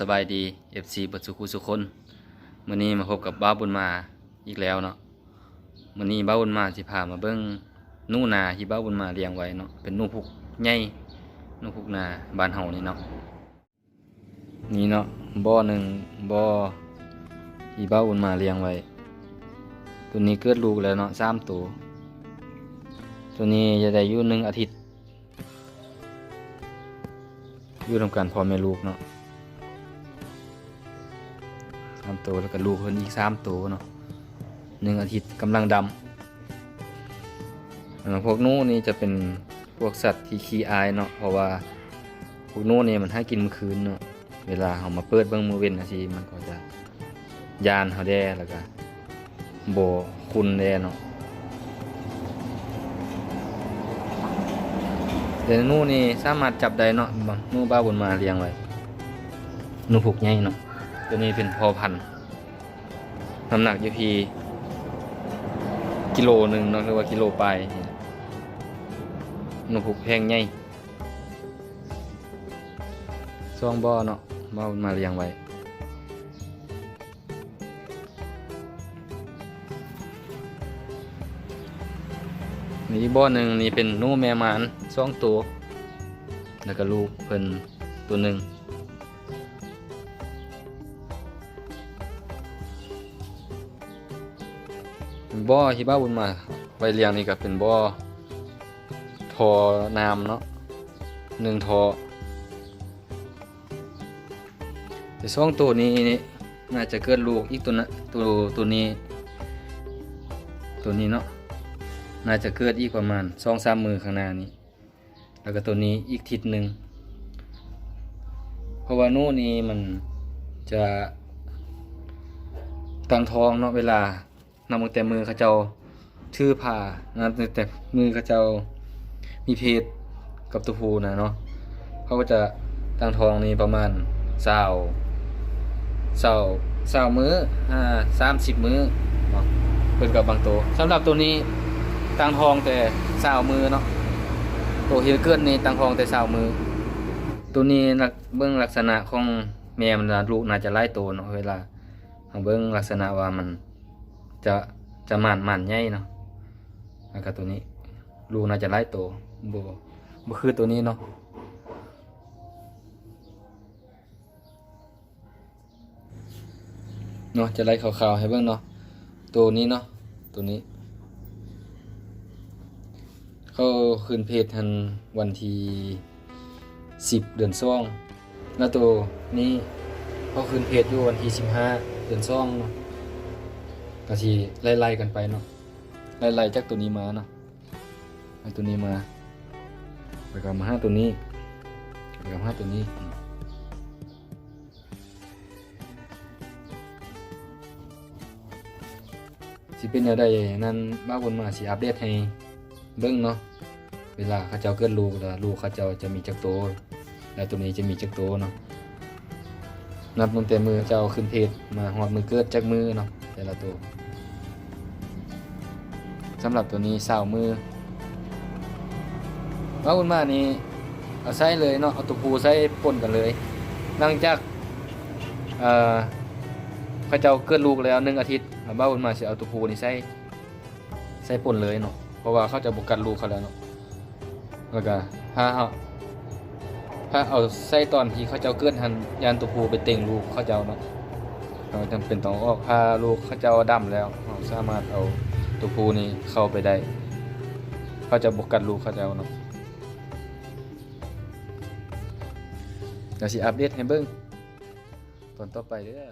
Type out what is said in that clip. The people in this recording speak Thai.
สบายดี FC เบัดสุขุสุคนมื้อนี้มาพบกับบ้าบุญมาอีกแล้วเนาะมื้อนี้บ้าบุญมาสิพามาเบิ่งนู่นาที่บ้าบุญมาเลี้ยงไว้เนาะเป็นนู่พุกใหญ่นูพุกนาบานเฮานี่เนาะนี่เนาะบ่อหนึ่งบ่อที่บ้าบุญมาเลี้ยงไว้ ตัวนี้เกิดลูกแล้วเนาะสามตัวตัวนี้จะได้อยู่หนึ่งอาทิตย์อยู่ทำการพอแม่ลูกเนาะ สามตัวแล้วก็ลูกเพิ่นอีกสามตัวเนาะหนึ่งอาทิตย์กำลังดำพวกนู้นี่จะเป็นพวกสัตว์ที่ขี้อายเนาะเพราะว่าพวกนู้นี่มันให้กินเมื้อคืนเนาะเวลาเขามาเปิดเบิ่งมือเว้นนะสิมันก็จะยานเขาแด่แล้วก็โบคุณแด่เนาะแต่นูนี่สามารถจับได้เนาะบางหนูบ้าบนมาเลี้ยงไว้หนูผูกใหญ่เนาะ ตัวนี้เป็นพอพันน้ำหนักอยู่ที่กิโลหนึ่งเนาะหรือว่ากิโลไปหนูผูกแพงใหญ่ซองบ่อเนาะบ้ามาเลี้ยงไว้นี่บ่อหนึ่งนี่เป็นนูแม่มานสองตัว แล้วก็ลูกเพิ่นตัวหนึ่ง บ่อที่บ้าบุญมาไว้เลี้ยงนี่ก็เป็นบ่อทอน้ำเนาะหนึ่งทอแต่สองตัวนี้นี่น่าจะเกิดลูกอีกตัวนะตัวตัวนี้ ตัวนี้เนาะน่าจะเกิดอีกประมาณสองสามมือข้างหน้านี้ แล้วก็ตัวนี้อีกทิศหนึ่งเพราะว่าโน่นนี่มันจะตังทองเนาะเวลา นำมือแต่มือเขาเจ้าชื่อผ่านะแต่มือเขาเจ้ามีเพศกับตัวผู้นะเนาะเขาก็จะตังทองนี่ประมาณเศร้าเศร้าเศร้ามืออ่าสามสิบมือเนาะเป็นกับบางตัวสำหรับตัวนี้ตังทองแต่เศร้ามือเนาะตัวเฮลเกิลนี่ตั้งทองแต่สาวมือตัวนี้เบื้องลักษณะของแม่มันลูกน่าจะไล่โตเนาะเวลาเราเบื้องลักษณะว่ามัน จะจะหมันหมันใหญ่เนาะแล้วก็ตัวนี้ลูกน่าจะไล่โตบ่บ่คือตัวนี้เนาะเนาะจะไล่ขาวๆให้เบิ่งเนาะตัวนี้เนาะตัวนี้ เขาคืนเพจทันวันที่สิบเดือนซ่องแล้วตัวนี้เขาคืนเพจอยู่วันที่สิบห้าเดือนซ่องเนาะ ก็ทีไล่ๆกันไปเนาะไล่ๆจากตัวนี้มาเนาะเอตัวนี้มาไปกับมาห้าตัวนี้ไปกับห้าตัวนี้สิเป็นอะไรนั่นบ้าวนมาสิอัปเดตให้เบิ้งเนาะเวลาเขาเจ้าเกิดลูกแล้วลูกเขาเจ้าจะมีจักโต แล้วตัวนี้จะมีจักโตเนาะนับตั้งแต่มือเจ้าขึ้นเพจมาหอดมือเกิดจากมือเนาะ แต่ละตัวสำหรับตัวนี้สาวมือว่าคุณมานี่เอาใส่เลยเนาะเอาตัวผูใส่ปนกันเลยหลังจากเอ่อเขาเจ้าเกิดลูกแล้วหนึ่งอาทิตย์บ้าคุณมาสิเอาตัวผูนี่ใส่ใส่ปนเลยเนาะเพราะว่าเขาจะบุกกันลูกเขาแล้วเนาะแล้วก็ถ้าเอาถ้าเอาใส่ตอนที่เขาเจ้าเกิดหันยานตัวผู้ไปเต็งลูกเขาเจ้าเนาะ เราจำเป็นต้องออกพาลูกเขาเจ้าดำแล้วเราสามารถเอาตัวผู้นี้เข้าไปได้ เขาจะบุกกัดลูกเขาเจ้าเนาะเดี๋ยวสิอัปเดตให้เบิ้งตอนต่อไปเด้อ